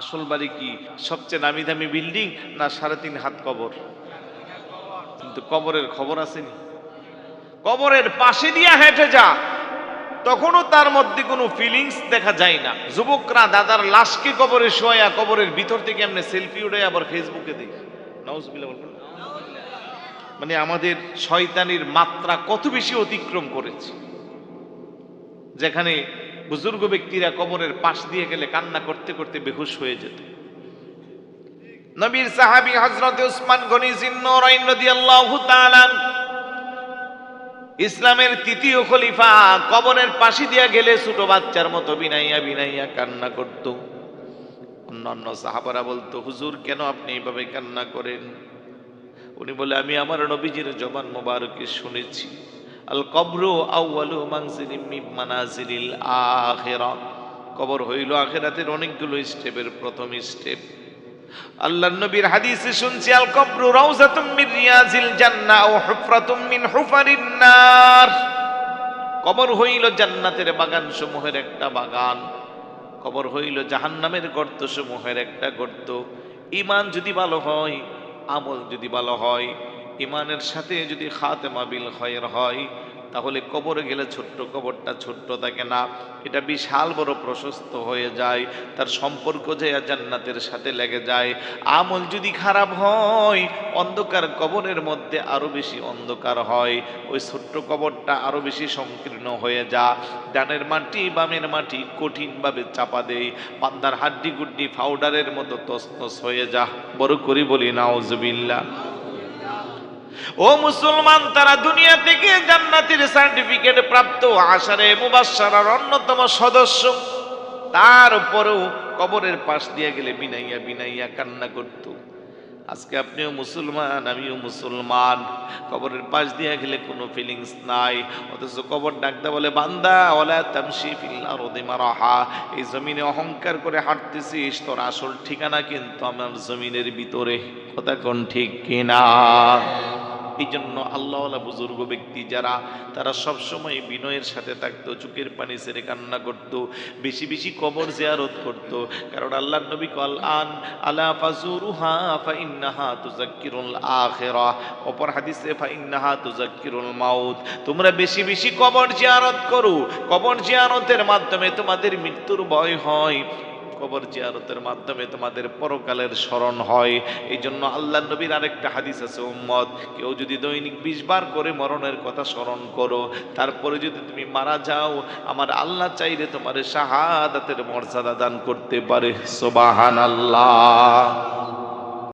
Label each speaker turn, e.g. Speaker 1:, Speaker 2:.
Speaker 1: আসল বাড়ি কি? সবচেয়ে নামি দামি বিল্ডিং না সাড়ে তিন হাত কবর? কিন্তু কবরের খবর আসেনি। কবরের পাশে দিয়া হেঁটে যা, তখনও তার মধ্যে কোনো ফিলিংস দেখা যায় না। যুবকরা দাদার লাশকে কবরে শোয়া কবরের ভিতর থেকে এমনি সেলফি উঠে আবার ফেসবুকে দিই বলবেন মানে আমাদের শয়তানির মাত্রা কত বেশি অতিক্রম করেছে। যেখানে বুজুর্গ ব্যক্তিরা কবরের পাশ দিয়ে গেলে কান্না করতে করতে বেহুশ হয়ে যেত। নবীর সাহাবী হযরত উসমান গনি ইসলামের তৃতীয় খলিফা, কবরের পাশে দিয়া গেলে ছোট বাচ্চার মতো বিনাইয়া বিনাইয়া কান্না করত। অন্যান্য সাহাবারা বলতো, হুজুর, কেন আপনি এইভাবে কান্না করেন? উনি বলে, আমি আমার নবীজির জবান মোবারকে শুনেছি। আল কবরু আউয়ালু মানজিলিম মিন মানাজিলিল আখিরা। কবর হইল আখিরাতের অনেকগুলো স্টেপের প্রথম স্টেপ। আল্লাহ নবীর হাদিসে শুনছি আল কবরু রাউজাতুম মিন ও হুফরাতুম মিন কবর হইল জান্নাতের বাগান সমূহের একটা বাগান। কবর হইল জাহান্নামের গর্ত সমূহের একটা গর্ত। ইমান যদি ভালো হয়, আমল যদি ভালো হয় ইমানের সাথে যদি খাতেমা বিল খয়ের হয়, তাহলে কবরে গেলে ছোট্ট কবরটা ছোট্ট থাকে না। এটা বিশাল বড় প্রশস্ত হয়ে যায়, তার সম্পর্ক যে জান্নাতের সাথে লেগে যায়। আমল যদি খারাপ হয়, অন্ধকার কবরের মধ্যে আরও বেশি অন্ধকার হয়। ওই ছোট্ট কবরটা আরও বেশি সংকীর্ণ হয়ে যা। ডানের মাটি বামের মাটি কঠিনভাবে চাপা দেয় পান্দার হাড্ডি গুড্ডি পাউডারের মতো তসনস হয়ে যা। বড় করি বলি নাউজবিল্লা ও মুসলমান, তারা দুনিয়া থেকে জান্নাতের সার্টিফিকেট প্রাপ্ত আশারে মুবাশশারার অন্যতম সদস্য। তারপরেও কবরের পাশ দিয়ে গেলে বিনাইয়া বিনাইয়া কান্না করত। আজকে আপনিও মুসলমান, আমিও মুসলমান। কবরের পাশ দিয়ে গেলে কোনো ফিলিংস নাই। অথচ কবর ডাকতে বলে, বান্দা ওলা তামশি ফিল আরদি মারাহা। এই জমিনে অহংকার করে হাঁটতেছিস, তোর আসল ঠিকানা কিন্তু আমার জমিনের ভিতরে। কথা কোন ঠিক কিনা? এই জন্য আল্লাহওয়ালা বুজুর্গ ব্যক্তি যারা, তারা সবসময় বিনয়ের সাথে থাকতো চুকের পানি সেরে কান্না করত, বেশি বেশি কবর জিয়ারত করত। কারণ আল্লাহ নবী কল আন, আলা ফাজুরুহা ফাইন্নাহা তুজাক্কিরুল আখিরা। অপর হাদিসে ফাইন্নাহা তুজাক্কিরুল মাউত। তোমরা বেশি বেশি কবর জিয়ারত করো। কবর জিয়ারতের মাধ্যমে তোমাদের মৃত্যুর ভয় হয়। কবর জিয়ারতের মাধ্যমে তোমাদের পরকালের স্মরণ হয়। এই জন্য আল্লাহ নবীর আরেকটা হাদিস আছে উম্মদ কেউ যদি দৈনিক বিশবার করে মরণের কথা স্মরণ করো, তারপরে যদি তুমি মারা যাও, আমার আল্লাহ চাইলে তোমার শাহাদাতের মর্যাদা দান করতে পারে। সোবাহান আল্লাহ